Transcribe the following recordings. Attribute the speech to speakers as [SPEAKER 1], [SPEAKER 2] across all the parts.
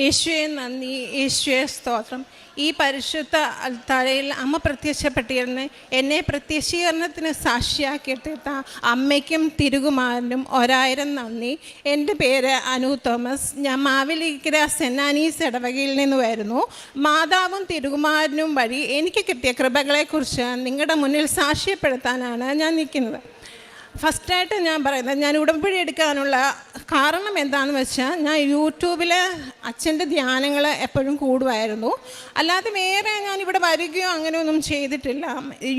[SPEAKER 1] യേശുവെ നന്ദി. യേശുവെ സ്തോത്രം. ഈ പരിശുദ്ധ തലയിൽ അമ്മ പ്രത്യക്ഷപ്പെട്ടിരുന്ന് എന്നെ പ്രത്യക്ഷീകരണത്തിന് സാക്ഷിയാക്കിയെടുത്ത അമ്മയ്ക്കും തിരുകുമാരനും ഒരായിരം നന്ദി. എന്റെ പേര് അനു തോമസ്. ഞാൻ മാവിലിക്കര സെന്നാനീസ് ഇടവകയിൽ നിന്ന് വരുന്നു. മാതാവും തിരുകുമാരനും വഴി എനിക്ക് കിട്ടിയ കൃപകളെക്കുറിച്ച് നിങ്ങളുടെ മുന്നിൽ സാക്ഷ്യപ്പെടുത്താനാണ് ഞാൻ നിൽക്കുന്നത്. ഫസ്റ്റായിട്ട് ഞാൻ പറയുന്നത് ഞാൻ ഉടമ്പടി എടുക്കാനുള്ള കാരണം എന്താണെന്ന് വെച്ചാൽ ഞാൻ യൂട്യൂബിൽ അച്ഛന്റെ ധ്യാനങ്ങൾ എപ്പോഴും കൂടുമായിരുന്നു അല്ലാതെ വേറെ ഞാൻ ഇവിടെ വരികയോ അങ്ങനെയൊന്നും ചെയ്തിട്ടില്ല.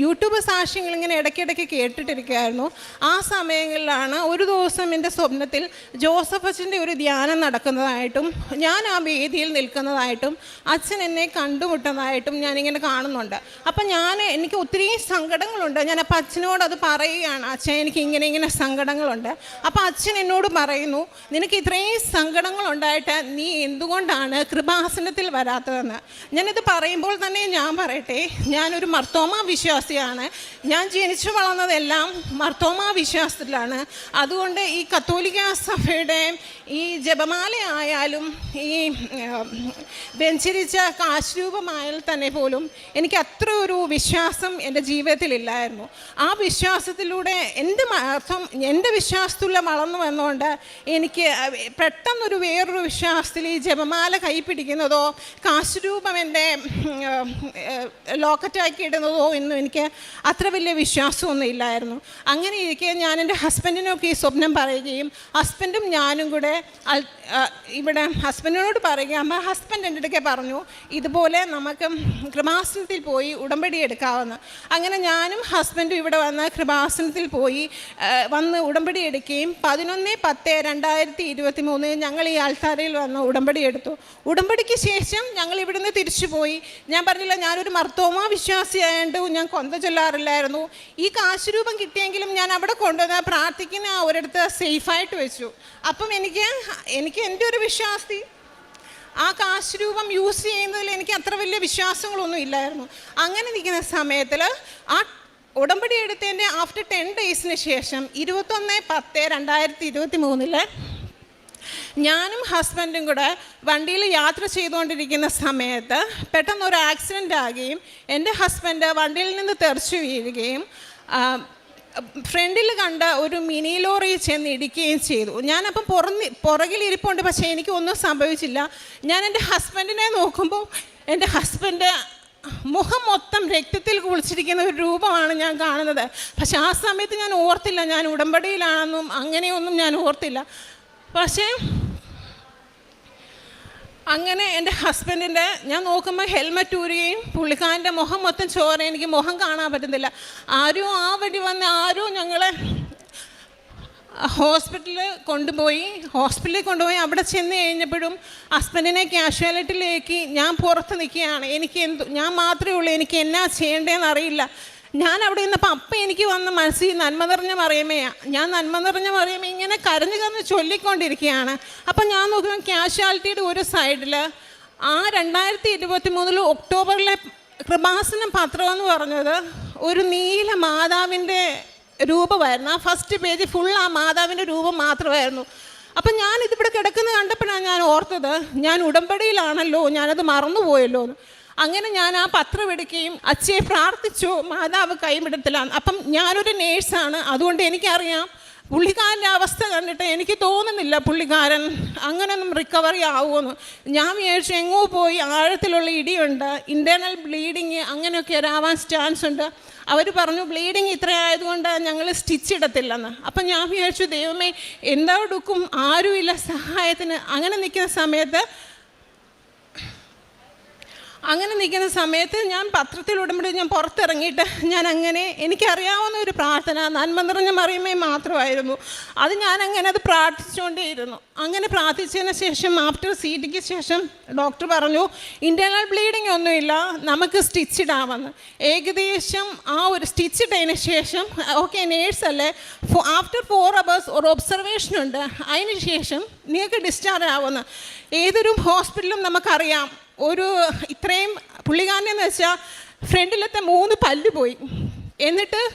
[SPEAKER 1] യൂട്യൂബ് സാക്ഷ്യങ്ങൾ ഇങ്ങനെ ഇടയ്ക്കിടയ്ക്ക് കേട്ടിട്ടിരിക്കുകയായിരുന്നു. ആ സമയങ്ങളിലാണ് ഒരു ദിവസം എന്റെ സ്വപ്നത്തിൽ ജോസഫ് അച്ഛന്റെ ഒരു ധ്യാനം നടക്കുന്നതായിട്ടും ഞാൻ ആ വേദിയിൽ നിൽക്കുന്നതായിട്ടും അച്ഛൻ എന്നെ കണ്ടുമുട്ടുന്നതായിട്ടും ഞാനിങ്ങനെ കാണുന്നുണ്ട്. അപ്പം ഞാൻ എനിക്ക് ഒത്തിരി സങ്കടങ്ങളുണ്ട്. ഞാൻ അപ്പം അച്ഛനോട് അത് പറയുകയാണ് അച്ഛൻ എനിക്ക് ഇങ്ങനെ ഇങ്ങനെ സങ്കടങ്ങളുണ്ട്. അപ്പോൾ അച്ഛൻ എന്നോട് പറയുന്നു നിനക്ക് ഇത്രയും സങ്കടങ്ങളുണ്ടായിട്ട് നീ എന്തുകൊണ്ടാണ് കൃപാസനത്തിൽ വരാത്തതെന്ന്? ഞാനിത് പറയുമ്പോൾ തന്നെ ഞാൻ പറയട്ടെ ഞാനൊരു മർത്തോമ വിശ്വാസിയാണ്. ഞാൻ ജനിച്ചു വളർന്നതെല്ലാം മർത്തോമ വിശ്വാസത്തിലാണ്. അതുകൊണ്ട് ഈ കത്തോലിക്ക സഭയുടെ ഈ ജപമാലയായാലും ഈ വ്യഞ്ചരിച്ച കാശ്രൂപമായാൽ തന്നെ പോലും എനിക്ക് അത്ര ഒരു വിശ്വാസം എന്റെ ജീവിതത്തിലില്ലായിരുന്നു. ആ വിശ്വാസത്തിലൂടെ മ- അർത്ഥം എന്റെ വിശ്വാസത്തിലുള്ള വളർന്നു വന്നുകൊണ്ട് എനിക്ക് പെട്ടെന്നൊരു വേറൊരു വിശ്വാസത്തിൽ ഈ ജപമാല കൈ പിടിക്കുന്നതോ കാശുരൂപം എന്റെ ലോക്കറ്റാക്കി ഇടുന്നതോ എന്നും എനിക്ക് അത്ര വലിയ വിശ്വാസമൊന്നും ഇല്ലായിരുന്നു. അങ്ങനെ ഇരിക്കെ ഞാൻ എന്റെ ഹസ്ബൻഡിനൊക്കെ ഈ സ്വപ്നം പറയുകയും ഹസ്ബൻഡും ഞാനും കൂടെ ഇവിടെ ഹസ്ബൻഡിനോട് പറയുകയും അമ്മ ഹസ്ബൻഡ് എന്റെ അടുക്കെ പറഞ്ഞു ഇതുപോലെ നമുക്ക് കൃപാസനത്തിൽ പോയി ഉടമ്പടി എടുക്കാവുന്ന. അങ്ങനെ ഞാനും ഹസ്ബൻഡും ഇവിടെ വന്ന് കൃപാസനത്തിൽ പോയി വന്ന് ഉടമ്പടി എടുക്കുകയും പതിനൊന്ന് പത്ത് രണ്ടായിരത്തി ഇരുപത്തി മൂന്ന് ഞങ്ങൾ ഈ ആൾത്താരയിൽ വന്ന് ഉടമ്പടി എടുത്തു. ഉടമ്പടിക്ക് ശേഷം ഞങ്ങൾ ഇവിടുന്ന് തിരിച്ചു പോയി. ഞാൻ പറഞ്ഞില്ല ഞാനൊരു മർത്തോമ വിശ്വാസിയായതുകൊണ്ട് ഞാൻ കൊന്ത ചൊല്ലാറില്ലായിരുന്നു. ഈ കാശുരൂപം കിട്ടിയെങ്കിലും ഞാൻ അവിടെ കൊണ്ടുവന്ന് പ്രാർത്ഥിക്കുന്ന ഒരിടത്ത് സേഫായിട്ട് വെച്ചു. അപ്പം എനിക്ക് എനിക്ക് എന്റെ ഒരു വിശ്വാസി ആ കാശ് രൂപം യൂസ് ചെയ്യുന്നതിൽ എനിക്ക് അത്ര വലിയ വിശ്വാസങ്ങളൊന്നും ഇല്ലായിരുന്നു. അങ്ങനെ നിൽക്കുന്ന സമയത്തിൽ ആ ഉടമ്പടി എടുത്തതിന്റെ ആഫ്റ്റർ ടെൻ ഡേയ്സിന് ശേഷം ഇരുപത്തൊന്ന് പത്ത് രണ്ടായിരത്തി ഇരുപത്തി മൂന്നിൽ ഞാനും ഹസ്ബൻഡും കൂടെ വണ്ടിയിൽ യാത്ര ചെയ്തുകൊണ്ടിരിക്കുന്ന സമയത്ത് പെട്ടെന്ന് ഒരു ആക്സിഡന്റ് ആകുകയും എന്റെ ഹസ്ബൻഡ് വണ്ടിയിൽ നിന്ന് തെറിച്ചു വീഴുകയും ഫ്രണ്ടിൽ കണ്ട ഒരു മിനി ലോറി ചെന്ന് ഇടിക്കുകയും ചെയ്തു. ഞാനപ്പം പുറന്ന് പുറകിൽ ഇരിപ്പുണ്ട് പക്ഷേ എനിക്കൊന്നും സംഭവിച്ചില്ല. ഞാൻ എന്റെ ഹസ്ബൻഡിനെ നോക്കുമ്പോൾ എന്റെ ഹസ്ബൻഡ് മുഖം മൊത്തം രക്തത്തിൽ കുളിച്ചിരിക്കുന്ന ഒരു രൂപമാണ് ഞാൻ കാണുന്നത്. പക്ഷെ ആ സമയത്ത് ഞാൻ ഓർത്തില്ല ഞാൻ ഉടമ്പടിയിലാണെന്നും അങ്ങനെയൊന്നും ഞാൻ ഓർത്തില്ല. പക്ഷേ അങ്ങനെ എന്റെ ഹസ്ബൻഡിന്റെ ഞാൻ നോക്കുമ്പോൾ ഹെൽമെറ്റ് ഊരുകയും പുള്ളിക്കാരന്റെ മുഖം മൊത്തം ചോര എനിക്ക് മുഖം കാണാൻ പറ്റുന്നില്ല. ആരും ആ വഴി വന്ന് ആരും ഞങ്ങളെ ഹോസ്പിറ്റലിൽ കൊണ്ടുപോയി ഹോസ്പിറ്റലിൽ കൊണ്ടുപോയി അവിടെ ചെന്ന് കഴിഞ്ഞപ്പോഴും ഹസ്ബൻഡിനെ ക്യാഷ്വാലിറ്റിയിലേക്ക് ഞാൻ പുറത്ത് നിൽക്കുകയാണ്. എനിക്ക് എന്ത് ഞാൻ മാത്രമേ ഉള്ളൂ എനിക്ക് എന്നാ ചെയ്യേണ്ടതെന്ന് അറിയില്ല. ഞാൻ അവിടെ നിന്നപ്പോൾ അപ്പം എനിക്ക് വന്ന മനസ്സിൽ നന്മ നിറഞ്ഞ മറിയമേയാ ഞാൻ നന്മ നിറഞ്ഞ മറിയമേ ഇങ്ങനെ കരഞ്ഞു കരഞ്ഞ് ചൊല്ലിക്കൊണ്ടിരിക്കുകയാണ്. അപ്പം ഞാൻ നോക്കുമ്പോൾ ക്യാഷ്വാലിറ്റിയുടെ ഒരു സൈഡിൽ ആ രണ്ടായിരത്തി ഇരുപത്തി മൂന്നിൽ ഒക്ടോബറിലെ കൃപാസനം പത്രമെന്ന് പറഞ്ഞത് ഒരു നീല മാതാവിന്റെ രൂപമായിരുന്നു. ആ ഫസ്റ്റ് പേജ് ഫുൾ ആ മാതാവിന്റെ രൂപം മാത്രമായിരുന്നു. അപ്പം ഞാൻ ഇതിവിടെ കിടക്കുന്നത് കണ്ടപ്പോഴാണ് ഞാൻ ഓർത്തത് ഞാൻ ഉടമ്പടിയിലാണല്ലോ ഞാനത് മറന്നുപോയല്ലോ എന്ന്. അങ്ങനെ ഞാൻ ആ പത്രം എടുക്കുകയും അച്ഛയെ പ്രാർത്ഥിച്ചു മാതാവ് കൈവിടത്തിലാണ് അപ്പം ഞാനൊരു നേഴ്സാണ് അതുകൊണ്ട് എനിക്കറിയാം പുള്ളിക്കാരന്റെ അവസ്ഥ കണ്ടിട്ട് എനിക്ക് തോന്നുന്നില്ല പുള്ളിക്കാരൻ അങ്ങനെയൊന്നും റിക്കവറി ആവുമെന്ന്. ഞാൻ വിചാരിച്ചു എങ്ങോ പോയി ആഴത്തിലുള്ള ഇടിയുണ്ട് ഇന്റേർണൽ ബ്ലീഡിങ് അങ്ങനെയൊക്കെ ഒരാവാൻ ചാൻസ് ഉണ്ട്. അവർ പറഞ്ഞു ബ്ലീഡിങ് ഇത്ര ആയതുകൊണ്ട് ഞങ്ങൾ സ്റ്റിച്ച് ഇടത്തില്ലെന്ന്. അപ്പം ഞാൻ വിചാരിച്ചു ദൈവമേ എന്താ എടുക്കും ആരുമില്ല സഹായത്തിന്. അങ്ങനെ നിൽക്കുന്ന സമയത്ത് അങ്ങനെ നിൽക്കുന്ന സമയത്ത് ഞാൻ പത്രത്തിൽ ഉടമ്പടി ഞാൻ പുറത്തിറങ്ങിയിട്ട് ഞാൻ അങ്ങനെ എനിക്കറിയാവുന്ന ഒരു പ്രാർത്ഥന നന്മ നിറഞ്ഞ മറിയുമേ മാത്രമായിരുന്നു. അത് ഞാൻ അങ്ങനെ അത് പ്രാർത്ഥിച്ചുകൊണ്ടേയിരുന്നു. അങ്ങനെ പ്രാർത്ഥിച്ചതിന് ശേഷം ആഫ്റ്റർ സി ഡിക്ക് ശേഷം ഡോക്ടർ പറഞ്ഞു ഇന്റേർണൽ ബ്ലീഡിംഗ് ഒന്നുമില്ല നമുക്ക് സ്റ്റിച്ച് ഇടാമെന്ന് ഏകദേശം ആ ഒരു സ്റ്റിച്ച് ഇട്ടതിന് ശേഷം ഓക്കെ നേഴ്സ് അല്ലേ? ആഫ്റ്റർ ഫോർ അവേഴ്സ് ഒരു ഒബ്സർവേഷൻ ഉണ്ട്. അതിന് ശേഷം നിങ്ങൾക്ക് ഡിസ്ചാർജ് ആവുമെന്ന്. ഏതൊരു ഹോസ്പിറ്റലും നമുക്കറിയാം. ഒരു ഇത്രയും പുള്ളിക്കാരനെന്ന് വെച്ചാൽ ഫ്രണ്ടിലത്തെ മൂന്ന് പല്ല് പോയി. എന്നിട്ട്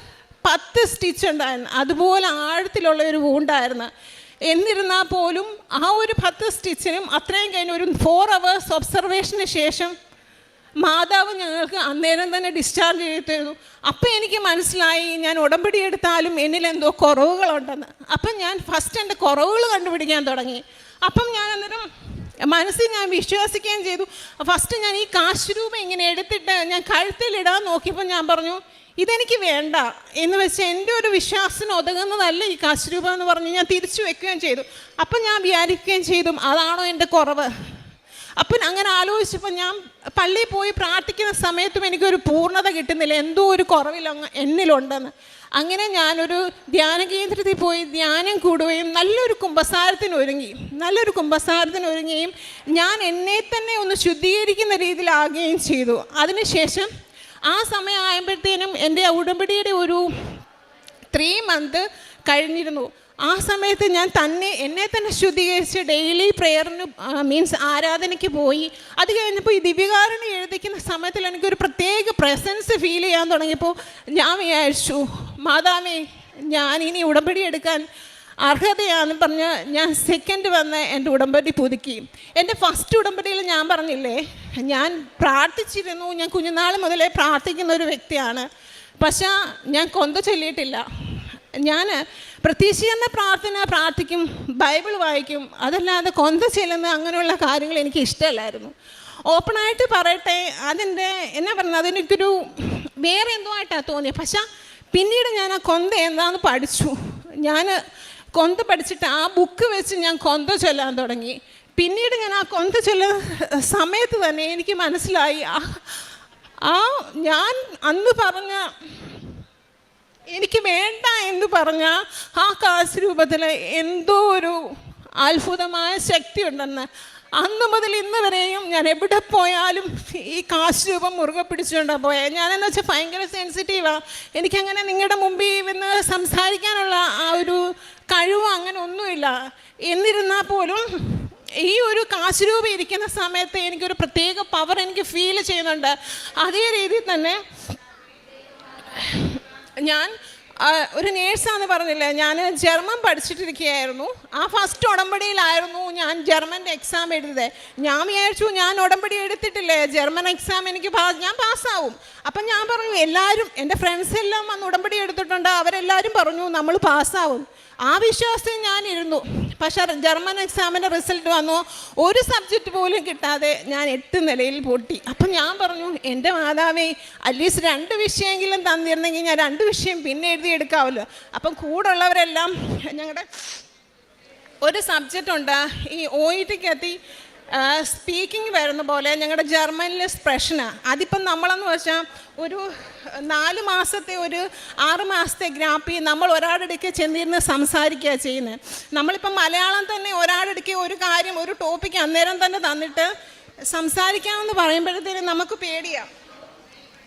[SPEAKER 1] പത്ത് സ്റ്റിച്ച് ഉണ്ടായിരുന്നു. അതുപോലെ ആഴത്തിലുള്ള ഒരു വൂണ്ടായിരുന്നു എന്നിരുന്നാൽ പോലും ആ ഒരു പത്ത് സ്റ്റിച്ചിനും അത്രയും കഴിഞ്ഞ് ഒരു ഫോർ അവേഴ്സ് ഒബ്സർവേഷന് ശേഷം മാതാവ് ഞങ്ങൾക്ക് അന്നേരം തന്നെ ഡിസ്ചാർജ് ചെയ്തിരുന്നു. അപ്പം എനിക്ക് മനസ്സിലായി ഞാൻ ഉടമ്പടി എടുത്താലും എന്നിൽ എന്തോ കുറവുകളുണ്ടെന്ന്. അപ്പം ഞാൻ ഫസ്റ്റ് എന്റെ കുറവുകൾ കണ്ടുപിടിക്കാൻ തുടങ്ങി. അപ്പം ഞാൻ അന്നേരം മനസ്സിൽ ഞാൻ വിശ്വസിക്കുകയും ചെയ്തു. ഫസ്റ്റ് ഞാൻ ഈ കാശ് രൂപ ഇങ്ങനെ എടുത്തിട്ട് ഞാൻ കഴുത്തിലിടാൻ നോക്കിയപ്പോൾ ഞാൻ പറഞ്ഞു ഇതെനിക്ക് വേണ്ട. എന്ന് വെച്ച് എന്റെ ഒരു വിശ്വാസത്തിന് ഒതുങ്ങുന്നതല്ല ഈ കാശ് രൂപ എന്ന് പറഞ്ഞ് ഞാൻ തിരിച്ചു വെക്കുകയും ചെയ്തു. അപ്പം ഞാൻ വിചാരിക്കുകയും ചെയ്തു അതാണോ എന്റെ കുറവ്? അപ്പം അങ്ങനെ ആലോചിച്ചപ്പോൾ ഞാൻ പള്ളിയിൽ പോയി പ്രാർത്ഥിക്കുന്ന സമയത്തും എനിക്കൊരു പൂർണത കിട്ടുന്നില്ല. എന്തോ ഒരു അങ്ങ് എന്നിലുണ്ടെന്ന്. അങ്ങനെ ഞാനൊരു ധ്യാന കേന്ദ്രത്തിൽ പോയി ധ്യാനം കൂടുകയും നല്ലൊരു കുംഭസാരത്തിന് ഒരുങ്ങി. നല്ലൊരു കുംഭസാരത്തിന് ഒരുങ്ങുകയും ഞാൻ എന്നെ തന്നെ ഒന്ന് ശുദ്ധീകരിക്കുന്ന രീതിയിലാകുകയും ചെയ്തു. അതിനുശേഷം ആ സമയം ആയപ്പോഴത്തേനും എന്റെ ഉടമ്പടിയുടെ ഒരു ത്രീ മന്ത് കഴിഞ്ഞിരുന്നു. ആ സമയത്ത് ഞാൻ തന്നെ എന്നെ തന്നെ ശുദ്ധീകരിച്ച് ഡെയിലി പ്രെയറിന് മീൻസ് ആരാധനയ്ക്ക് പോയി. അത് കഴിഞ്ഞപ്പോൾ ഈ ദിവ്യകാരണി എഴുതിക്കുന്ന സമയത്തിൽ എനിക്കൊരു പ്രത്യേക പ്രസൻസ് ഫീൽ ചെയ്യാൻ തുടങ്ങിയപ്പോൾ ഞാൻ വിചാരിച്ചു മാതാമേ ഞാൻ ഇനി ഉടമ്പടി എടുക്കാൻ അർഹതയാണെന്ന് പറഞ്ഞ് ഞാൻ സെക്കൻഡ് വന്ന് എന്റെ ഉടമ്പടി പുതുക്കി. എന്റെ ഫസ്റ്റ് ഉടമ്പടിയിൽ ഞാൻ പറഞ്ഞില്ലേ ഞാൻ പ്രാർത്ഥിച്ചിരുന്നു ഞാൻ കുഞ്ഞുനാൾ മുതലേ പ്രാർത്ഥിക്കുന്ന ഒരു വ്യക്തിയാണ്. പക്ഷേ ഞാൻ കൊന്ത ചൊല്ലിയിട്ടില്ല. ഞാൻ പ്രതീക്ഷിക്കുന്ന പ്രാർത്ഥന പ്രാർത്ഥിക്കും ബൈബിൾ വായിക്കും അതല്ലാതെ കൊന്ത ചെല്ലുന്ന അങ്ങനെയുള്ള കാര്യങ്ങൾ എനിക്ക് ഇഷ്ടമല്ലായിരുന്നു. ഓപ്പണായിട്ട് പറയട്ടെ അതിന്റെ എന്നാ പറയുന്നത് അതെനിക്കൊരു വേറെ എന്തോ ആയിട്ടാണ് തോന്നിയത് പക്ഷെ പിന്നീട് ഞാൻ ആ കൊന്ത എന്താണെന്ന് പഠിച്ചു. ഞാൻ കൊന്ത പഠിച്ചിട്ട് ആ ബുക്ക് വെച്ച് ഞാൻ കൊന്ത ചൊല്ലാൻ തുടങ്ങി. പിന്നീട് ഞാൻ ആ കൊന്ത ചൊല്ല സമയത്ത് തന്നെ എനിക്ക് മനസ്സിലായി ആ ഞാൻ അന്ന് പറഞ്ഞ എനിക്ക് വേണ്ട എന്ന് പറഞ്ഞ ആ കാശ് രൂപത്തിൽ എന്തോ ഒരു അത്ഭുതമായ ശക്തി ഉണ്ടെന്ന് അന്ന് മുതൽ ഇന്ന് വരെയും ഞാൻ എവിടെ പോയാലും ഈ കാശ് രൂപം മുറുകെ പിടിച്ചുകൊണ്ടാണ് പോയത് ഞാനെന്ന് വെച്ചാൽ ഭയങ്കര സെൻസിറ്റീവാണ് എനിക്കങ്ങനെ നിങ്ങളുടെ മുമ്പിൽ വന്ന് സംസാരിക്കാനുള്ള ആ ഒരു കഴിവ് അങ്ങനെ ഒന്നുമില്ല. എന്നിരുന്നാൽ പോലും ഈ ഒരു കാശ് രൂപ ഇരിക്കുന്ന സമയത്ത് എനിക്കൊരു പ്രത്യേക പവർ എനിക്ക് ഫീൽ ചെയ്യുന്നുണ്ട്. അതേ രീതിയിൽ തന്നെ ഞാൻ ഒരു നേഴ്സാന്ന് പറഞ്ഞില്ലേ ഞാൻ ജർമ്മൻ പഠിച്ചിട്ടിരിക്കുകയായിരുന്നു. ആ ഫസ്റ്റ് ഉടമ്പടിയിലായിരുന്നു ഞാൻ ജർമ്മന്റെ എക്സാം എഴുതിയത്. ഞാൻ വിചാരിച്ചു ഞാൻ ഉടമ്പടി എടുത്തിട്ടില്ലേ ജർമ്മൻ എക്സാം എനിക്ക് ഞാൻ പാസ്സാവും. അപ്പം ഞാൻ പറഞ്ഞു എല്ലാവരും എന്റെ ഫ്രണ്ട്സ് എല്ലാം വന്ന് ഉടമ്പടി എടുത്തിട്ടുണ്ട്. അവരെല്ലാവരും പറഞ്ഞു നമ്മൾ പാസ്സാവും. ആ വിശ്വാസത്തിൽ ഞാൻ ഇരുന്നു പക്ഷേ ജർമ്മൻ എക്സാമിന്റെ റിസൾട്ട് വന്നു. ഒരു സബ്ജക്റ്റ് പോലും കിട്ടാതെ ഞാൻ എട്ട് നിലയിൽ പൊട്ടി. അപ്പം ഞാൻ പറഞ്ഞു എന്റെ മാതാവേ അറ്റ്ലീസ്റ്റ് രണ്ട് വിഷയമെങ്കിലും തന്നിരുന്നെങ്കിൽ ഞാൻ രണ്ട് വിഷയം പിന്നെ എഴുതിയെടുക്കാമല്ലോ അപ്പം കൂടെ ഉള്ളവരെല്ലാം ഞങ്ങളുടെ ഒരു സബ്ജക്റ്റ് ഉണ്ട്. ഈ ഒ ഇ ടിക്കകത്ത് സ്പീക്കിംഗ് വരുന്ന പോലെ ഞങ്ങളുടെ ജർമ്മനിൽ സ്പ്രഷനാണ് അതിപ്പം നമ്മളെന്ന് വെച്ചാൽ ഒരു നാല് മാസത്തെ ഒരു ആറ് മാസത്തെ ഗ്രാപ്പി നമ്മൾ ഒരാളിടയ്ക്ക് ചെന്നിരുന്ന് സംസാരിക്കുക ചെയ്യുന്നത് നമ്മളിപ്പം മലയാളം തന്നെ ഒരാളിടയ്ക്ക് ഒരു കാര്യം ഒരു ടോപ്പിക്ക് അന്നേരം തന്നെ തന്നിട്ട് സംസാരിക്കാമെന്ന് പറയുമ്പോഴത്തേനും നമുക്ക് പേടിയാണ്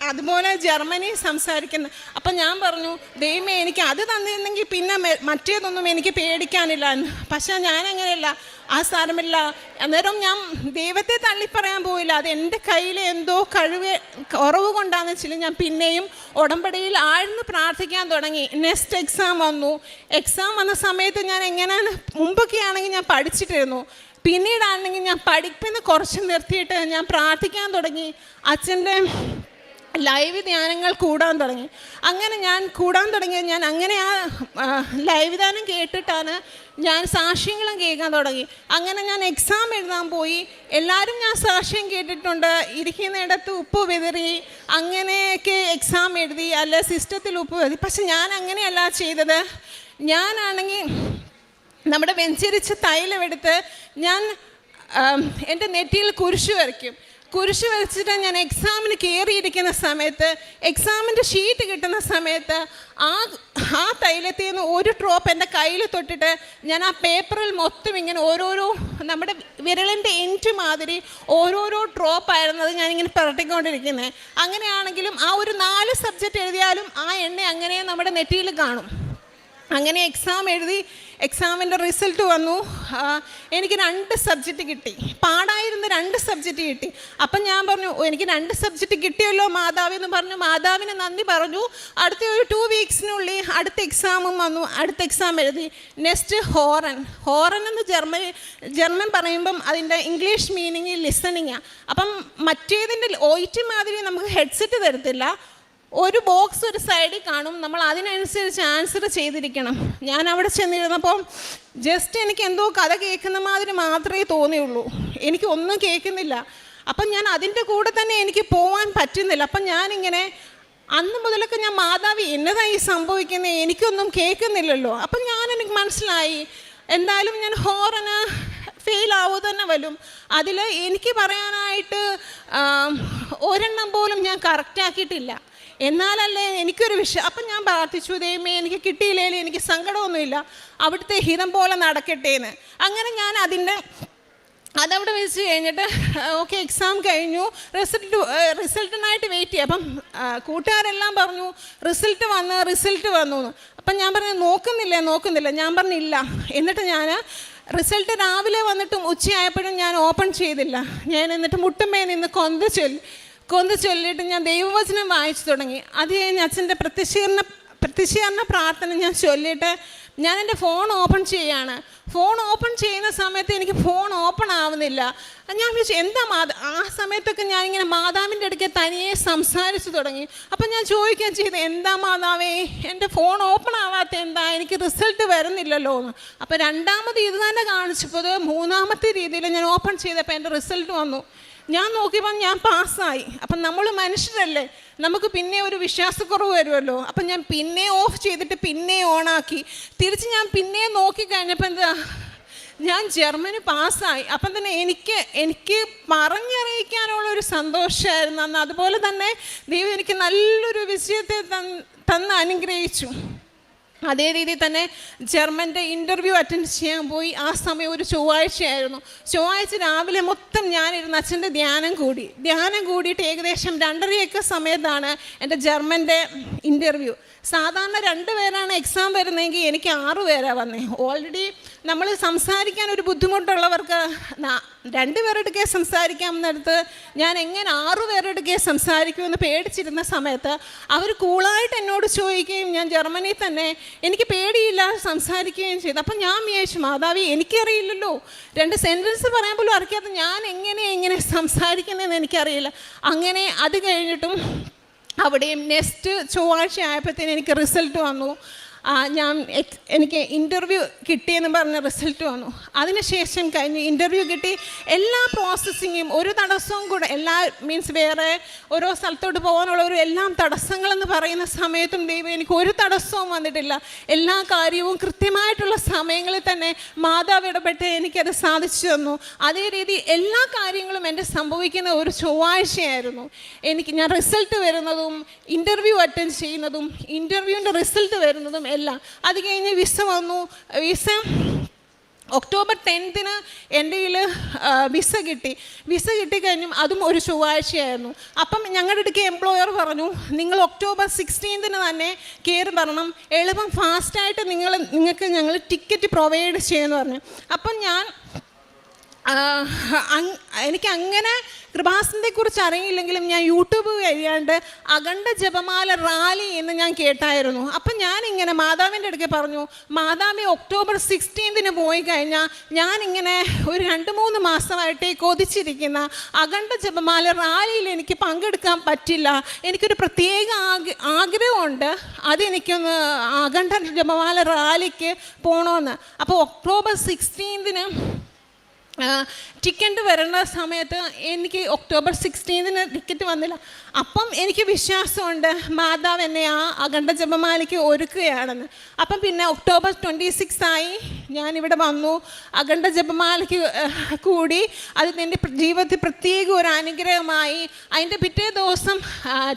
[SPEAKER 1] അതുപോലെ ജർമ്മനി സംസാരിക്കുന്ന അപ്പം ഞാൻ പറഞ്ഞു ദൈവമേ എനിക്ക് അത് തന്നിരുന്നെങ്കിൽ പിന്നെ മറ്റേതൊന്നും എനിക്ക് പേടിക്കാനില്ല എന്ന്. പക്ഷെ ഞാൻ അങ്ങനെയല്ല ആ സാരമില്ല. അന്നേരം ഞാൻ ദൈവത്തെ തള്ളിപ്പറയാൻ പോയില്ല. അത് എന്റെ കയ്യിൽ എന്തോ കഴിവ് കുറവ് കൊണ്ടാന്ന് വെച്ചാൽ ഞാൻ പിന്നെയും ഉടമ്പടിയിൽ ആഴ്ന്ന് പ്രാർത്ഥിക്കാൻ തുടങ്ങി. നെക്സ്റ്റ് എക്സാം വന്നു. എക്സാം വന്ന സമയത്ത് ഞാൻ എങ്ങനെയാണ് മുമ്പൊക്കെ ആണെങ്കിൽ ഞാൻ പഠിച്ചിട്ടിരുന്നു. പിന്നീടാണെങ്കിൽ ഞാൻ പഠിപ്പിന്ന് കുറച്ച് നിർത്തിയിട്ട് ഞാൻ പ്രാർത്ഥിക്കാൻ തുടങ്ങി. അച്ഛന്റെ ലൈവ് ധ്യാനങ്ങൾ കൂടാൻ തുടങ്ങി. അങ്ങനെ ഞാൻ കൂടാൻ തുടങ്ങിയത് ഞാൻ അങ്ങനെ ആ ലൈവ് ധ്യാനം കേട്ടിട്ടാണ് ഞാൻ സാക്ഷ്യങ്ങളും കേൾക്കാൻ തുടങ്ങി. അങ്ങനെ ഞാൻ എക്സാം എഴുതാൻ പോയി. എല്ലാവരും ഞാൻ സാക്ഷ്യം കേട്ടിട്ടുണ്ട്. ഇരിക്കുന്നിടത്ത് ഉപ്പ് വിതറി അങ്ങനെയൊക്കെ എക്സാം എഴുതി അല്ല സിസ്റ്റത്തിൽ ഉപ്പ് വിതറി. പക്ഷെ ഞാൻ അങ്ങനെയല്ല ചെയ്തത്. ഞാനാണെങ്കിൽ നമ്മുടെ വെഞ്ചരിച്ച തൈലമെടുത്ത് ഞാൻ എന്റെ നെറ്റിയിൽ കുരിശ് വരയ്ക്കും. കുരിശ് വരച്ചിട്ട് ഞാൻ എക്സാമിന് കയറിയിരിക്കുന്ന സമയത്ത് എക്സാമിന്റെ ഷീറ്റ് കിട്ടുന്ന സമയത്ത് ആ ആ തൈലത്തിൽ നിന്ന് ഒരു ഡ്രോപ്പ് എന്റെ കയ്യിൽ തൊട്ടിട്ട് ഞാൻ ആ പേപ്പറിൽ മൊത്തം ഇങ്ങനെ ഓരോരോ നമ്മുടെ വിരലിന്റെ എന്റ് മാതിരി ഓരോരോ ഡ്രോപ്പ് അത് ഞാനിങ്ങനെ പുരട്ടിക്കൊണ്ടിരിക്കുന്നത് അങ്ങനെയാണെങ്കിലും ആ ഒരു നാല് സബ്ജക്റ്റ് എഴുതിയാലും ആ എണ്ണ അങ്ങനെ നമ്മുടെ നെറ്റിയിൽ കാണും. അങ്ങനെ എക്സാം എഴുതി എക്സാമിന്റെ റിസൾട്ട് വന്നു. എനിക്ക് രണ്ട് സബ്ജക്റ്റ് കിട്ടി. പാടായിരുന്ന രണ്ട് സബ്ജക്റ്റ് കിട്ടി. അപ്പം ഞാൻ പറഞ്ഞു എനിക്ക് രണ്ട് സബ്ജക്റ്റ് കിട്ടിയല്ലോ മാതാവ് എന്ന് പറഞ്ഞു. മാതാവിന് നന്ദി പറഞ്ഞു. അടുത്ത ഒരു ടു വീക്സിനുള്ളിൽ അടുത്ത എക്സാമും വന്നു. അടുത്ത എക്സാം എഴുതി. നെക്സ്റ്റ് ഹോറൻ. ഹോറൻ എന്ന് ജർമ്മൻ ജർമ്മൻ പറയുമ്പം അതിന്റെ ഇംഗ്ലീഷ് മീനിങ് ലിസണിങ്ങാണ് അപ്പം മറ്റേതിന്റെ ഒയിറ്റ് മാതിരി നമുക്ക് ഹെഡ്സെറ്റ് തരത്തില്ല. ഒരു ബോക്സ് ഒരു സൈഡിൽ കാണും. നമ്മൾ അതിനനുസരിച്ച് ആൻസർ ചെയ്തിരിക്കണം. ഞാൻ അവിടെ ചെന്നിരുന്നപ്പോൾ ജസ്റ്റ് എനിക്ക് എന്തോ കഥ കേൾക്കുന്ന മാതിരി മാത്രമേ തോന്നിയുള്ളൂ. എനിക്ക് ഒന്നും കേൾക്കുന്നില്ല. അപ്പം ഞാൻ അതിന്റെ കൂടെ തന്നെ എനിക്ക് പോകാൻ പറ്റുന്നില്ല. അപ്പം ഞാനിങ്ങനെ അന്ന് മുതലൊക്കെ ഞാൻ മാതാവി എന്നതായി സംഭവിക്കുന്നത് എനിക്കൊന്നും കേൾക്കുന്നില്ലല്ലോ. അപ്പം ഞാൻ എനിക്ക് മനസ്സിലായി. എന്തായാലും ഞാൻ ഹോറന് ഫെയിൽ ആവുക തന്നെ വരും. അതിൽ എനിക്ക് പറയാനായിട്ട് ഒരെണ്ണം പോലും ഞാൻ കറക്റ്റ് ആക്കിയിട്ടില്ല. എന്നാലല്ലേ എനിക്കൊരു വിഷയം അപ്പം ഞാൻ പ്രാർത്ഥിച്ചു ദൈവമേ എനിക്ക് കിട്ടിയില്ലേലും എനിക്ക് സങ്കടമൊന്നുമില്ല. അവിടുത്തെ ഹിതം പോലെ നടക്കട്ടെ എന്ന് അങ്ങനെ ഞാൻ അതിന്റെ അതവിടെ വെച്ച് കഴിഞ്ഞിട്ട് ഓക്കെ എക്സാം കഴിഞ്ഞു. റിസൾട്ട് റിസൾട്ടിനായിട്ട് വെയിറ്റ് ചെയ്യാം. അപ്പം കൂട്ടുകാരെല്ലാം പറഞ്ഞു റിസൾട്ട് വന്ന് റിസൾട്ട് വന്നു. അപ്പം ഞാൻ പറഞ്ഞു നോക്കുന്നില്ല നോക്കുന്നില്ല. ഞാൻ പറഞ്ഞില്ല എന്നിട്ട് ഞാൻ റിസൾട്ട് രാവിലെ വന്നിട്ടും ഉച്ചയായപ്പോഴും ഞാൻ ഓപ്പൺ ചെയ്തില്ല. ഞാൻ എന്നിട്ട് മുട്ടുമേ നിന്ന് കൊന്ത ചൊല്ലി കൊന്ത ചൊല്ലിയിട്ട് ഞാൻ ദൈവവചനം വായിച്ചു തുടങ്ങി. അത് കഴിഞ്ഞ് അച്ഛന്റെ പ്രത്യക്ഷീകരണ പ്രത്യക്ഷീകരണ പ്രാർത്ഥന ഞാൻ ചൊല്ലിയിട്ട് ഞാൻ എന്റെ ഫോൺ ഓപ്പൺ ചെയ്യാണ്. ഫോൺ ഓപ്പൺ ചെയ്യുന്ന സമയത്ത് എനിക്ക് ഫോൺ ഓപ്പൺ ആവുന്നില്ല. ഞാൻ ചോദിച്ചു എന്താ മാതാ ആ സമയത്തൊക്കെ ഞാനിങ്ങനെ മാതാവിന്റെ അടുക്കെ തനിയെ സംസാരിച്ചു തുടങ്ങി. അപ്പം ഞാൻ ചോദിക്കാൻ ചെയ്ത് എന്താ മാതാവേ എന്റെ ഫോൺ ഓപ്പൺ ആവാത്ത എന്താ എനിക്ക് റിസൾട്ട് വരുന്നില്ലല്ലോ എന്ന്. അപ്പം രണ്ടാമത് ഇത് തന്നെ കാണിച്ചപ്പോൾ മൂന്നാമത്തെ രീതിയിൽ ഞാൻ ഓപ്പൺ ചെയ്തപ്പോൾ എന്റെ റിസൾട്ട് വന്നു. ഞാൻ നോക്കിയപ്പോൾ ഞാൻ പാസ്സായി. അപ്പം നമ്മൾ മനുഷ്യരല്ലേ നമുക്ക് പിന്നെ ഒരു വിശ്വാസക്കുറവ് വരുമല്ലോ. അപ്പം ഞാൻ പിന്നെ ഓഫ് ചെയ്തിട്ട് പിന്നെ ഓണാക്കി. തിരിച്ച് ഞാൻ പിന്നെ നോക്കിക്കഴിഞ്ഞപ്പോൾ എന്താ ഞാൻ ജർമ്മനി പാസ്സായി. അപ്പം തന്നെ എനിക്ക് എനിക്ക് പറഞ്ഞറിയിക്കാനുള്ള ഒരു സന്തോഷമായിരുന്നു അന്ന്. അതുപോലെ തന്നെ ദൈവം എനിക്ക് നല്ലൊരു വിജയത്തെ തന്ന് അനുഗ്രഹിച്ചു. അതേ രീതിയിൽ തന്നെ ജർമ്മന്റെ ഇന്റർവ്യൂ അറ്റൻഡ് ചെയ്യാൻ പോയി. ആ സമയം ഒരു ചൊവ്വാഴ്ചയായിരുന്നു. ചൊവ്വാഴ്ച രാവിലെ മൊത്തം ഞാനിരുന്ന് അച്ഛന്റെ ധ്യാനം കൂടി. ധ്യാനം കൂടിയിട്ട് ഏകദേശം രണ്ടരയൊക്കെ സമയത്താണ് എന്റെ ജർമ്മന്റെ ഇന്റർവ്യൂ. സാധാരണ രണ്ട് പേരാണ് എക്സാം വരുന്നതെങ്കിൽ എനിക്ക് ആറ് പേരാണ് വന്നേ. ഓൾറെഡി നമ്മൾ സംസാരിക്കാൻ ഒരു ബുദ്ധിമുട്ടുള്ളവർക്ക് രണ്ട് സംസാരിക്കാം സംസാരിക്കാമെന്നടുത്ത് ഞാൻ എങ്ങനെ ആറു കേസ് സംസാരിക്കുമെന്ന് പേടിച്ചിരുന്ന സമയത്ത് അവർ കൂളായിട്ട് എന്നോട് ചോദിക്കുകയും ഞാൻ ജർമ്മനിയിൽ തന്നെ എനിക്ക് പേടിയില്ലാതെ സംസാരിക്കുകയും ചെയ്തു. അപ്പം ഞാൻ വിചാരിച്ചു മാതാവി എനിക്കറിയില്ലല്ലോ. രണ്ട് സെന്റൻസ് പറയാൻ പോലും അറിയാത്ത ഞാൻ എങ്ങനെ എങ്ങനെ സംസാരിക്കുന്നതെന്ന് എനിക്കറിയില്ല. അങ്ങനെ അത് കഴിഞ്ഞിട്ടും അവിടെയും നെക്സ്റ്റ് ചൊവ്വാഴ്ച ആയപ്പോഴത്തേന് എനിക്ക് റിസൾട്ട് വന്നു. ഞാൻ എനിക്ക് ഇന്റർവ്യൂ കിട്ടിയെന്ന് പറഞ്ഞ റിസൾട്ട് വന്നു. അതിനുശേഷം കഴിഞ്ഞ് ഇന്റർവ്യൂ കിട്ടി. എല്ലാ പ്രോസസ്സിങ്ങും ഒരു തടസ്സവും കൂടെ എല്ലാ മീൻസ് വേറെ ഓരോ സ്ഥലത്തോട്ട് പോകാനുള്ള ഒരു എല്ലാം തടസ്സങ്ങളെന്ന് പറയുന്ന സമയത്തും ദൈവം എനിക്ക് ഒരു തടസ്സവും വന്നിട്ടില്ല. എല്ലാ കാര്യവും കൃത്യമായിട്ടുള്ള സമയങ്ങളിൽ തന്നെ മാതാവ് ഇടപെട്ട് എനിക്കത് സാധിച്ചു തന്നു. അതേ രീതി എല്ലാ കാര്യങ്ങളും എന്റെ സംഭവിക്കുന്ന ഒരു ചൊവ്വാഴ്ചയായിരുന്നു. എനിക്ക് ഞാൻ റിസൾട്ട് വരുന്നതും ഇന്റർവ്യൂ അറ്റൻഡ് ചെയ്യുന്നതും ഇന്റർവ്യൂവിന്റെ റിസൾട്ട് വരുന്നതും എല്ലാം. അത് കഴിഞ്ഞ് വിസ വന്നു. വിസ ഒക്ടോബർ ടെൻത്തിന് എന്റെ കയ്യിൽ വിസ കിട്ടി. വിസ കിട്ടിക്കഴിഞ്ഞും അതും ഒരു ചൊവ്വാഴ്ചയായിരുന്നു. അപ്പം ഞങ്ങളുടെ അടുക്ക് എംപ്ലോയർ പറഞ്ഞു നിങ്ങൾ ഒക്ടോബർ സിക്സ്റ്റീൻത്തിന് തന്നെ കയറി വരണം. എളുപ്പം ഫാസ്റ്റായിട്ട് നിങ്ങൾ നിങ്ങൾക്ക് ഞങ്ങൾ ടിക്കറ്റ് പ്രൊവൈഡ് ചെയ്യുമെന്ന് പറഞ്ഞു. അപ്പം ഞാൻ എനിക്ക് അങ്ങനെ കൃപാസനത്തെക്കുറിച്ച് അറിയില്ലെങ്കിലും ഞാൻ യൂട്യൂബ് കഴിയാണ്ട് അഖണ്ഡ ജപമാല റാലി എന്ന് ഞാൻ കേട്ടായിരുന്നു. അപ്പം ഇങ്ങനെ മാതാവിന്റെ അടുക്കെ പറഞ്ഞു മാതാവി ഒക്ടോബർ സിക്സ്റ്റീൻതിന് പോയി കഴിഞ്ഞാൽ ഞാനിങ്ങനെ ഒരു രണ്ട് മൂന്ന് മാസമായിട്ട് കൊതിച്ചിരിക്കുന്ന അഖണ്ഡ ജപമാല റാലിയിൽ എനിക്ക് പങ്കെടുക്കാൻ പറ്റില്ല. എനിക്കൊരു പ്രത്യേക ആഗ്ര ആഗ്രഹമുണ്ട്. അതെനിക്കൊന്ന് അഖണ്ഡ ജപമാല റാലിക്ക് പോകണമെന്ന് അപ്പോൾ ഒക്ടോബർ സിക്സ്റ്റീൻതിന് ടിക്കറ്റ് വരുന്ന സമയത്ത് എനിക്ക് ഒക്ടോബർ സിക്സ്റ്റീൻതിന് ടിക്കറ്റ് വന്നില്ല. അപ്പം എനിക്ക് വിശ്വാസമുണ്ട് മാതാവ് എന്നെ ആ അഖണ്ഡ ജപമാലയ്ക്ക് ഒരുക്കുകയാണെന്ന്. അപ്പം പിന്നെ ഒക്ടോബർ ട്വന്റി സിക്സ് ആയി ഞാനിവിടെ വന്നു. അഖണ്ഡ ജപമാലയ്ക്ക് കൂടി അത് എന്റെ ജീവിതത്തിൽ പ്രത്യേക ഒരു അനുഗ്രഹമായി. അതിന്റെ പിറ്റേ ദിവസം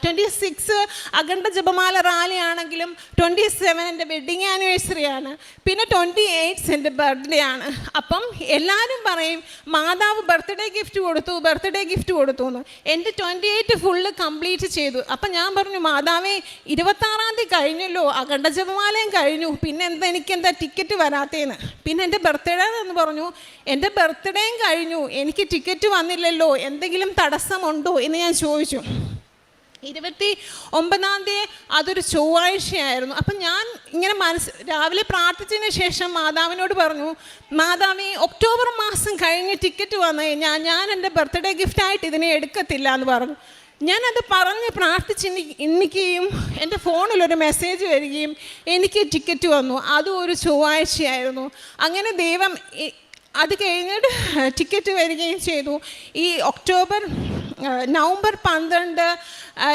[SPEAKER 1] ട്വന്റി സിക്സ് അഖണ്ഡ ജപമാല റാലി ആണെങ്കിലും ട്വന്റി സെവൻ എന്റെ വെഡിങ് ആനിവേഴ്സറി ആണ്. പിന്നെ ട്വന്റി എയ്റ്റ്സ് എന്റെ ബർത്ത്ഡേ ആണ്. അപ്പം എല്ലാവരും പറയും പറയും മാതാവ് ബർത്ത്ഡേ ഗിഫ്റ്റ് കൊടുത്തു ബർത്ത്ഡേ ഗിഫ്റ്റ് കൊടുത്തു എന്ന്. എന്റെ ട്വന്റി എയ്റ്റ് ഫുള്ള് കംപ്ലീറ്റ് ചെയ്തു. അപ്പം ഞാൻ പറഞ്ഞു മാതാവേ ഇരുപത്താറാം തീയതി കഴിഞ്ഞല്ലോ അഖണ്ഡ ജപമാലയും കഴിഞ്ഞു. പിന്നെ എന്താ എനിക്ക് എന്താ ടിക്കറ്റ് വരാത്തേന്ന്? പിന്നെ എന്റെ ബർത്ത്ഡേ എന്ന് പറഞ്ഞു എന്റെ ബർത്ത്ഡേയും കഴിഞ്ഞു. എനിക്ക് ടിക്കറ്റ് വന്നില്ലല്ലോ. എന്തെങ്കിലും തടസ്സമുണ്ടോ? എന്ന് ഞാൻ ചോദിച്ചു. ഇരുപത്തി ഒമ്പതാം തീയതി അതൊരു ചൊവ്വാഴ്ചയായിരുന്നു. അപ്പം ഞാൻ ഇങ്ങനെ മനസ്സ് രാവിലെ പ്രാർത്ഥിച്ചതിന് ശേഷം മാതാവിനോട് പറഞ്ഞു മാതാവി ഒക്ടോബർ മാസം കഴിഞ്ഞ് ടിക്കറ്റ് വന്നു കഴിഞ്ഞാൽ ഞാൻ എന്റെ ബർത്ത്ഡേ ഗിഫ്റ്റായിട്ട് ഇതിനെ എടുക്കത്തില്ല എന്ന് പറഞ്ഞു. ഞാനത് പറഞ്ഞ് പ്രാർത്ഥിച്ച് ഇന്നിക്കുകയും എന്റെ ഫോണിലൊരു മെസ്സേജ് വരികയും എനിക്ക് ടിക്കറ്റ് വന്നു. അതും ഒരു ചൊവ്വാഴ്ചയായിരുന്നു. അങ്ങനെ ദൈവം അത് കഴിഞ്ഞിട്ട് ടിക്കറ്റ് വരികയും ചെയ്തു. ഈ ഒക്ടോബർ നവംബർ പന്ത്രണ്ട്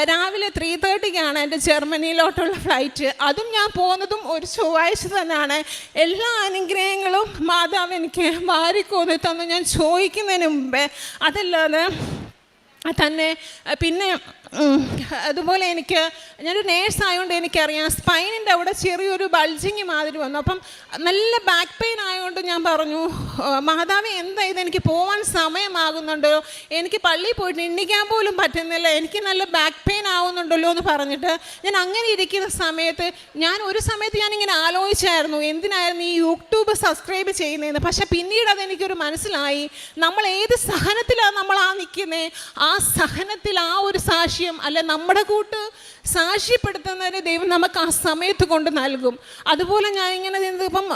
[SPEAKER 1] രാവിലെ ത്രീ തേർട്ടിക്കാണ് എന്റെ ജർമ്മനിയിലോട്ടുള്ള ഫ്ലൈറ്റ് അതും ഞാൻ പോകുന്നതും ഒരു ചൊവ്വാഴ്ച തന്നെയാണ്. എല്ലാ അനുഗ്രഹങ്ങളും മാതാവ് എനിക്ക് മാറിക്കോന്നി തന്നു. ഞാൻ ചോദിക്കുന്നതിന് മുമ്പേ അതല്ലാതെ തന്നെ പിന്നെ അതുപോലെ എനിക്ക് ഞാനൊരു നേഴ്സ് ആയതുകൊണ്ട് എനിക്കറിയാം. സ്പൈനിന്റെ അവിടെ ചെറിയൊരു ബൾജിങ് മാതിരി വന്നു. അപ്പം നല്ല ബാക്ക് പെയിൻ ആയതുകൊണ്ട് ഞാൻ പറഞ്ഞു മാതാവ് എന്താ ഇത്? എനിക്ക് പോകാൻ സമയമാകുന്നുണ്ടോ എനിക്ക് പള്ളിയിൽ പോയിട്ട് എണ്ണിക്കാൻ പോലും പറ്റുന്നില്ല. എനിക്ക് നല്ല ബാക്ക് പെയിൻ ആവുന്നുണ്ടല്ലോ എന്ന് പറഞ്ഞിട്ട് ഞാൻ അങ്ങനെ ഇരിക്കുന്ന സമയത്ത് ഞാൻ ഒരു സമയത്ത് ഞാനിങ്ങനെ ആലോചിച്ചായിരുന്നു എന്തിനായിരുന്നു ഈ യൂട്യൂബ് സബ്സ്ക്രൈബ് ചെയ്യുന്നതെന്ന്. പക്ഷെ പിന്നീട് അതെനിക്കൊരു മനസ്സിലായി. നമ്മൾ ഏത് സഹനത്തിലാണ് നമ്മൾ ആ നിൽക്കുന്നത് ആ സഹനത്തിൽ ആ ഒരു സാക്ഷ്യം അല്ല നമ്മുടെ കൂട്ട് സാക്ഷ്യപ്പെടുത്തുന്നതിന് ദൈവം നമുക്ക് ആ സമയത്ത് കൊണ്ട് നൽകും. അതുപോലെ ഞാൻ ഇങ്ങനെ ഇപ്പം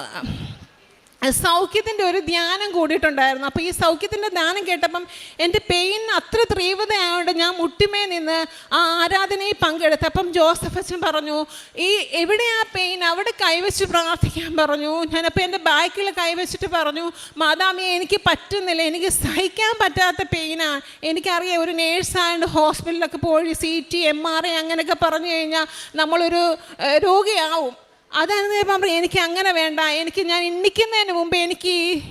[SPEAKER 1] സൗഖ്യത്തിന്റെ ഒരു ധ്യാനം കൂടിയിട്ടുണ്ടായിരുന്നു. അപ്പോൾ ഈ സൗഖ്യത്തിന്റെ ധ്യാനം കേട്ടപ്പം എന്റെ പെയിൻ അത്ര തീവ്രതയായതുകൊണ്ട് ഞാൻ മുട്ടിമേ നിന്ന് ആ ആരാധനയിൽ പങ്കെടുത്തു അപ്പം ജോസഫ് അച്ഛൻ പറഞ്ഞു ഈ എവിടെ ആ പെയിൻ? അവിടെ കൈവച്ച് പ്രാർത്ഥിക്കാൻ പറഞ്ഞു. ഞാനപ്പോൾ എന്റെ ബാക്കിൽ കൈവച്ചിട്ട് പറഞ്ഞു മാതാമി എനിക്ക് പറ്റുന്നില്ല. എനിക്ക് സഹിക്കാൻ പറ്റാത്ത പെയിനാണ് എനിക്കറിയാം ഒരു നേഴ്സായതുകൊണ്ട് ഹോസ്പിറ്റലിലൊക്കെ പോയി C T M R I അങ്ങനെയൊക്കെ പറഞ്ഞു കഴിഞ്ഞാൽ നമ്മളൊരു രോഗിയാവും. അതാണ് പറഞ്ഞു എനിക്ക് അങ്ങനെ വേണ്ട. എനിക്ക് ഞാൻ ഇണ്ണിക്കുന്നതിന് മുമ്പ് എനിക്ക്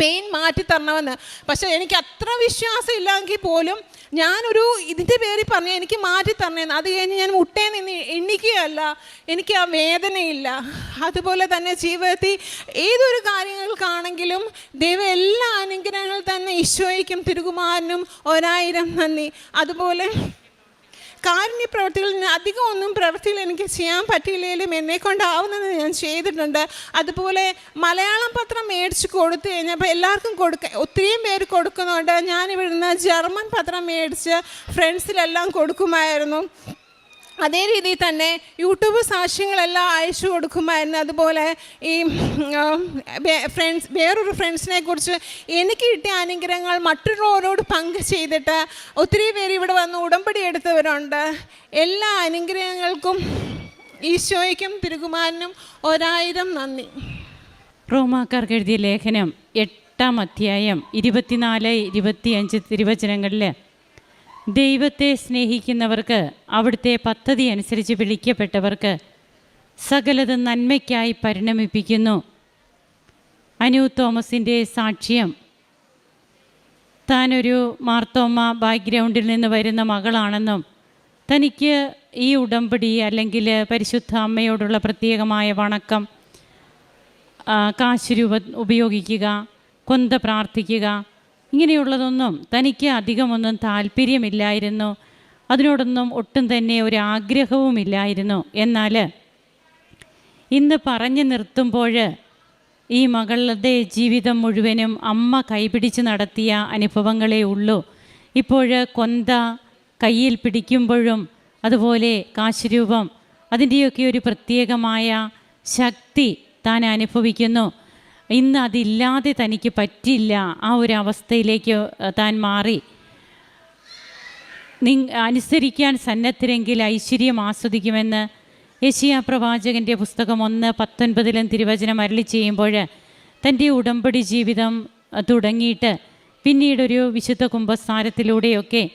[SPEAKER 1] പെയിൻ മാറ്റി തരണമെന്ന്. പക്ഷെ എനിക്ക് അത്ര വിശ്വാസം ഇല്ലെങ്കിൽ പോലും ഞാനൊരു ഇതിന്റെ പേരിൽ പറഞ്ഞു എനിക്ക് മാറ്റി തരണേന്ന് അത് കഴിഞ്ഞ് ഞാൻ മുട്ടേ നിന്ന് എണ്ണിക്കുകയല്ല. എനിക്ക് ആ വേദനയില്ല. അതുപോലെ തന്നെ ജീവിതത്തിൽ ഏതൊരു കാര്യങ്ങൾക്കാണെങ്കിലും ദൈവം എല്ലാ അനുഗ്രഹങ്ങളും തന്നെ ഈശോയ്ക്കും തിരുകുമാരനും. ഒരായിരം നന്ദി. അതുപോലെ കാരുണ്യ പ്രവൃത്തികളിൽ അധികം ഒന്നും പ്രവൃത്തിയിൽ എനിക്ക് ചെയ്യാൻ പറ്റിയില്ലെങ്കിലും എന്നെ കൊണ്ടാവുന്നത് ഞാൻ ചെയ്തിട്ടുണ്ട്. അതുപോലെ മലയാളം പത്രം മേടിച്ച് കൊടുത്തു കഴിഞ്ഞപ്പോൾ എല്ലാവർക്കും കൊടുക്ക ഒത്തിരിയും പേര് കൊടുക്കുന്നുണ്ട്. ഞാൻ ഇവിടുന്ന് ജർമ്മൻ പത്രം മേടിച്ച് ഫ്രണ്ട്സിലെല്ലാം കൊടുക്കുമായിരുന്നു. അതേ രീതിയിൽ തന്നെ യൂട്യൂബ് സാക്ഷ്യങ്ങളെല്ലാം അയച്ചു കൊടുക്കുമായിരുന്നു. അതുപോലെ ഈ ഫ്രണ്ട്സ് വേറൊരു ഫ്രണ്ട്സിനെ കുറിച്ച് എനിക്ക് കിട്ടിയ അനുഗ്രഹങ്ങൾ മറ്റുള്ളവരോട് പങ്ക് ചെയ്തിട്ട് ഒത്തിരി പേര് ഇവിടെ വന്ന് ഉടമ്പടി എടുത്തവരുണ്ട്. എല്ലാ അനുഗ്രഹങ്ങൾക്കും ഈശോയ്ക്കും തിരുകുമാരനും ഒരായിരം നന്ദി.
[SPEAKER 2] റോമാക്കാർക്ക് എഴുതിയ ലേഖനം എട്ടാം അധ്യായം ഇരുപത്തിനാല് ഇരുപത്തിയഞ്ച് തിരുവചനങ്ങളിൽ ദൈവത്തെ സ്നേഹിക്കുന്നവർക്ക് അവിടുത്തെ പദ്ധതി അനുസരിച്ച് വിളിക്കപ്പെട്ടവർക്ക് സകലത് നന്മയ്ക്കായി പരിണമിപ്പിക്കുന്നു. അനു തോമസിന്റെ സാക്ഷ്യം. താനൊരു മാർത്തോമ്മ ബാക്ക്ഗ്രൗണ്ടിൽ നിന്ന് വരുന്ന മകളാണെന്നും തനിക്ക് ഈ ഉടമ്പടി അല്ലെങ്കിൽ പരിശുദ്ധ അമ്മയോടുള്ള പ്രത്യേകമായ വണക്കം ആ, കാശ് രൂപ ഉപയോഗിക്കുക കൊന്ത പ്രാർത്ഥിക്കുക ഇങ്ങനെയുള്ളതൊന്നും തനിക്ക് അധികമൊന്നും താല്പര്യമില്ലായിരുന്നു. അതിനോടൊന്നും ഒട്ടും തന്നെ ഒരു ആഗ്രഹവുമില്ലായിരുന്നു എന്നാൽ ഇന്ന് പറഞ്ഞു നിർത്തുമ്പോൾ ഈ മകളുടെ ജീവിതം മുഴുവനും അമ്മ കൈപിടിച്ച് നടത്തിയ അനുഭവങ്ങളേ ഉള്ളൂ. ഇപ്പോൾ കൊന്ത കയ്യിൽ പിടിക്കുമ്പോഴും അതുപോലെ കാശുരൂപം അതിന്റെയൊക്കെ ഒരു പ്രത്യേകമായ ശക്തി താൻ അനുഭവിക്കുന്നു. ഇന്ന് അതില്ലാതെ തനിക്ക് പറ്റില്ല. ആ ഒരു അവസ്ഥയിലേക്ക് താൻ മാറി. നി അനുസരിക്കാൻ സന്നദ്ധരെങ്കിൽ ഐശ്വര്യം ആസ്വദിക്കുമെന്ന് യശിയ പ്രവാചകന്റെ പുസ്തകം ഒന്ന് പത്തൊൻപതിലും തിരുവചനം അരളി ചെയ്യുമ്പോൾ തന്റെ ഉടമ്പടി ജീവിതം തുടങ്ങിയിട്ട് പിന്നീടൊരു വിശുദ്ധ കുംഭസാരത്തിലൂടെയൊക്കെ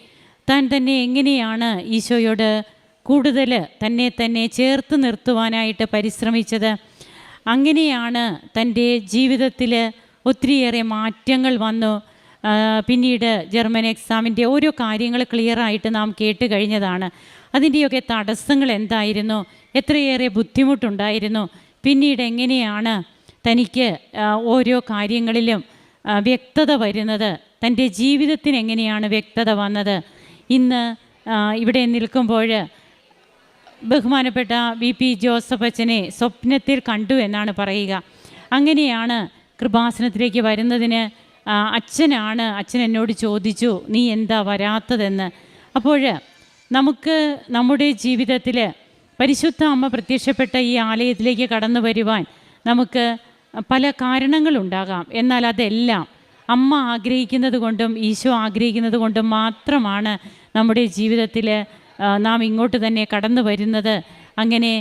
[SPEAKER 2] താൻ തന്നെ എങ്ങനെയാണ് ഈശോയോട് കൂടുതൽ തന്നെ തന്നെ ചേർത്ത് നിർത്തുവാനായിട്ട് പരിശ്രമിച്ചത്? അങ്ങനെയാണ് തന്റെ ജീവിതത്തിൽ ഒത്തിരിയേറെ മാറ്റങ്ങൾ വന്നു. പിന്നീട് ജർമ്മൻ എക്സാമിന്റെ ഓരോ കാര്യങ്ങൾ ക്ലിയറായിട്ട് നാം കേട്ട് കഴിഞ്ഞതാണ്. അതിന്റെയൊക്കെ തടസ്സങ്ങൾ എന്തായിരുന്നു? എത്രയേറെ ബുദ്ധിമുട്ടുണ്ടായിരുന്നു? പിന്നീട് എങ്ങനെയാണ് തനിക്ക് ഓരോ കാര്യങ്ങളിലും വ്യക്തത വരുന്നത്? തന്റെ ജീവിതത്തിന് എങ്ങനെയാണ് വ്യക്തത വന്നത്? ഇന്ന് ഇവിടെ നിൽക്കുമ്പോൾ ബഹുമാനപ്പെട്ട വി പി ജോസഫ് അച്ഛനെ സ്വപ്നത്തിൽ കണ്ടു എന്നാണ് പറയുക. അങ്ങനെയാണ് കൃപാസനത്തിലേക്ക് വരുന്നതിന് അച്ഛനാണ് അച്ഛൻ എന്നോട് ചോദിച്ചു നീ എന്താ വരാത്തതെന്ന്? അപ്പോൾ നമുക്ക് നമ്മുടെ ജീവിതത്തിൽ പരിശുദ്ധ അമ്മ പ്രത്യക്ഷപ്പെട്ട ഈ ആലയത്തിലേക്ക് കടന്നു വരുവാൻ നമുക്ക് പല കാരണങ്ങളുണ്ടാകാം. എന്നാൽ അതെല്ലാം അമ്മ ആഗ്രഹിക്കുന്നത് കൊണ്ടും ഈശോ ആഗ്രഹിക്കുന്നത് കൊണ്ടും മാത്രമാണ് നമ്മുടെ ജീവിതത്തിൽ നാം ഇങ്ങോട്ട് തന്നെ കടന്നു വരുന്നത്. അങ്ങനെ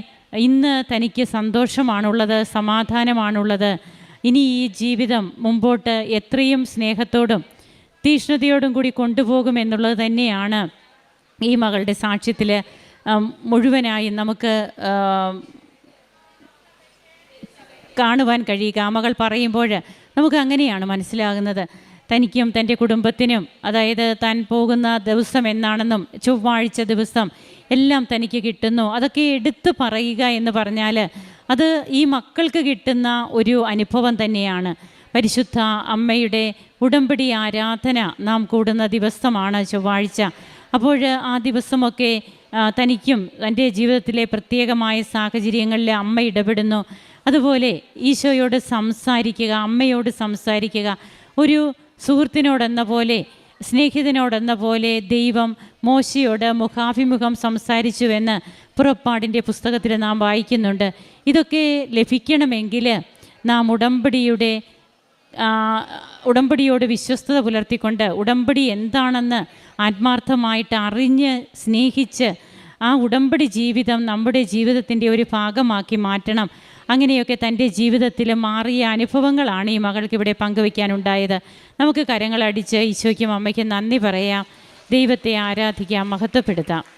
[SPEAKER 2] ഇന്ന് തനിക്ക് സന്തോഷമാണുള്ളത് സമാധാനമാണുള്ളത്. ഇനി ഈ ജീവിതം മുമ്പോട്ട് എത്രയും സ്നേഹത്തോടും തീഷ്ണതയോടും കൂടി കൊണ്ടുപോകും എന്നുള്ളത് തന്നെയാണ് ഈ മകളുടെ സാക്ഷ്യത്തിൽ മുഴുവനായി നമുക്ക് കാണുവാൻ കഴിയുക. മകൾ പറയുമ്പോൾ നമുക്ക് അങ്ങനെയാണ് മനസ്സിലാകുന്നത്. തനിക്കും തന്റെ കുടുംബത്തിനും അതായത് താൻ പോകുന്ന ദിവസം എന്നാണെന്നും ചൊവ്വാഴ്ച ദിവസം എല്ലാം തനിക്ക് കിട്ടുന്നു. അതൊക്കെ എടുത്തു പറയുക എന്ന് പറഞ്ഞാൽ അത് ഈ മക്കൾക്ക് കിട്ടുന്ന ഒരു അനുഭവം തന്നെയാണ്. പരിശുദ്ധ അമ്മയുടെ ഉടമ്പടി ആരാധന നാം കൂടുന്ന ദിവസമാണ് ചൊവ്വാഴ്ച. അപ്പോൾ ആ ദിവസമൊക്കെ തനിക്കും തന്റെ ജീവിതത്തിലെ പ്രത്യേകമായ സാഹചര്യങ്ങളിൽ അമ്മ ഇടപെടുന്നു. അതുപോലെ ഈശോയോട് സംസാരിക്കുക അമ്മയോട് സംസാരിക്കുക. ഒരു സുഹൃത്തിനോടെന്ന പോലെ സ്നേഹിതനോടെന്ന പോലെ ദൈവം മോശയോട് മുഖാഭിമുഖം സംസാരിച്ചുവെന്ന് പുറപ്പാടിന്റെ പുസ്തകത്തിൽ നാം വായിക്കുന്നുണ്ട്. ഇതൊക്കെ ലഭിക്കണമെങ്കിൽ നാം ഉടമ്പടിയുടെ ഉടമ്പടിയോട് വിശ്വസ്തത പുലർത്തിക്കൊണ്ട് ഉടമ്പടി എന്താണെന്ന് ആത്മാർത്ഥമായിട്ട് അറിഞ്ഞ് സ്നേഹിച്ച് ആ ഉടമ്പടി ജീവിതം നമ്മുടെ ജീവിതത്തിന്റെ ഒരു ഭാഗമാക്കി മാറ്റണം. അങ്ങനെയൊക്കെ തന്റെ ജീവിതത്തിൽ മാറിയ അനുഭവങ്ങളാണ് ഈ മകൾക്ക് ഇവിടെ പങ്കുവയ്ക്കാനുണ്ടായത്. നമുക്ക് കരങ്ങളടിച്ച് ഈശോയ്ക്കും അമ്മയ്ക്കും നന്ദി പറയാം. ദൈവത്തെ ആരാധിക്കാം മഹത്വപ്പെടുത്താം.